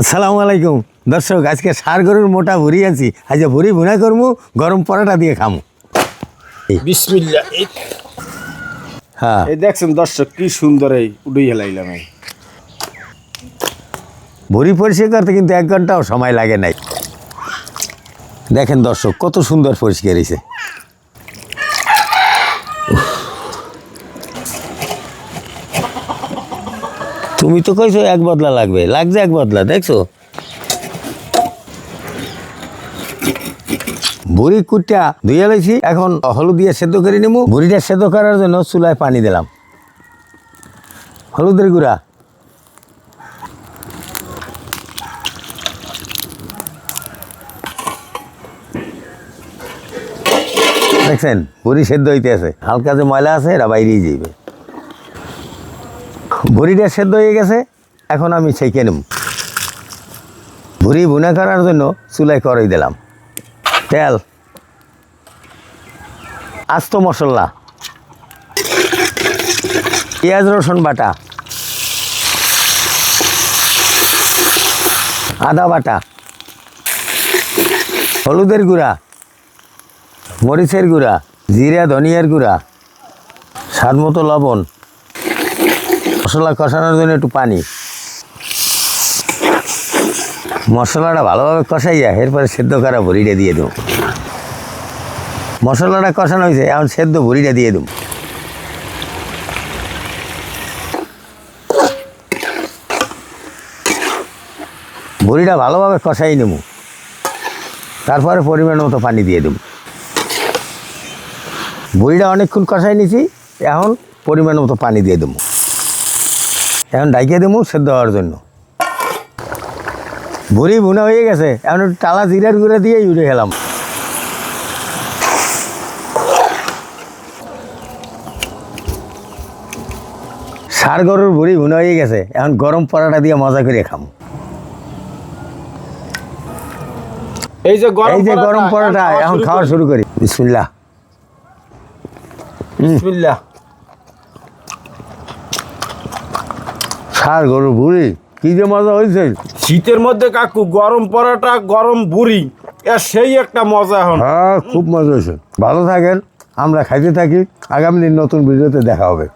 আসসালামু আলাইকুম। দর্শক আজকে সার গরুর মোটা ভুড়ি আছি আজ ভুড়ি ভুনা করব গরম পরোটা দিয়ে খামু। বিসমিল্লা হ্যাঁ। এই দেখছেন দর্শক কি সুন্দর এই উড়ে হেলাইলাম এই। ভুড়ি পরিষ্কার করতে কিন্তু এক ঘন্টাও সময় লাগে নাই। দেখেন দর্শক কত সুন্দর পরিষ্কার হয়েছে তুমি তো কইছো এক বদলা লাগবে, লাগছে এক বদলা, দেখছ? বুড়ি কুটটা ধুয়ে লাইছি, এখন হলুদ দিয়ে সেদ্ধ করে নেব বুড়িটা সেদ্ধ করার জন্য চুলায় পানি দিলাম। হলুদের গুঁড়া। দেখছেন, বুড়ি সেদ্ধ হইতে আছে। হালকা যে ময়লা আছে, এরা বাইরেই যাইবে। বুড়িটা সেদ্ধ হয়ে গেছে, এখন আমি ছেঁকে নেব। ভুড়ি ভুনা করার জন্য চুলাই করাই দিলাম। তেল, আস্ত মশলা, পেঁয়াজ, রসুন বাটা, আদা বাটা, হলুদের গুঁড়া, মরিচের গুঁড়া, জিরা, ধনিয়ার গুঁড়া স্বাদ মতো লবণ মশলা কষানোর জন্য একটু পানি। মশলাটা ভালোভাবে কষাইয়া এরপরে সেদ্ধ করা ভুড়িটা দিয়ে দেবো। মশলাটা কষানো হয়েছে, এখন সেদ্ধ ভুড়িটা দিয়ে দেবো। ভুড়িটা ভালোভাবে কষাই নেব। তারপরে পরিমাণ মতো পানি দিয়ে দেবো। বড়িটা অনেকক্ষণ কষাই নিছি এখন পরিমাণ মতো পানি দিয়ে দেবো। এখন ডাইকে দেবো সেদ্ধ হওয়ার জন্য। ভুড়ি ভুনা হয়ে গেছে এখন একটু টালা জিরার গুঁড়া দিয়ে উড়ে খেলাম। সার গরুর ভুড়ি ভুনা হয়ে গেছে এখন গরম পরাটা দিয়ে মজা করে খাম। এই যে গরম এই যে পরোটা, গরম পরোটা এখন খাওয়া শুরু করি। বিসমিল্লা বিসমিল্লাহ। সার গরু বুড়ি কি যে মজা হয়েছে। শীতের মধ্যে কাকু গরম পরাটা গরম বুড়ি এর সেই একটা মজা এখন। হ্যাঁ খুব মজা হয়েছে। ভালো থাকেন আমরা খাইতে থাকি। আগামী দিন নতুন ভিডিওতে দেখা হবে।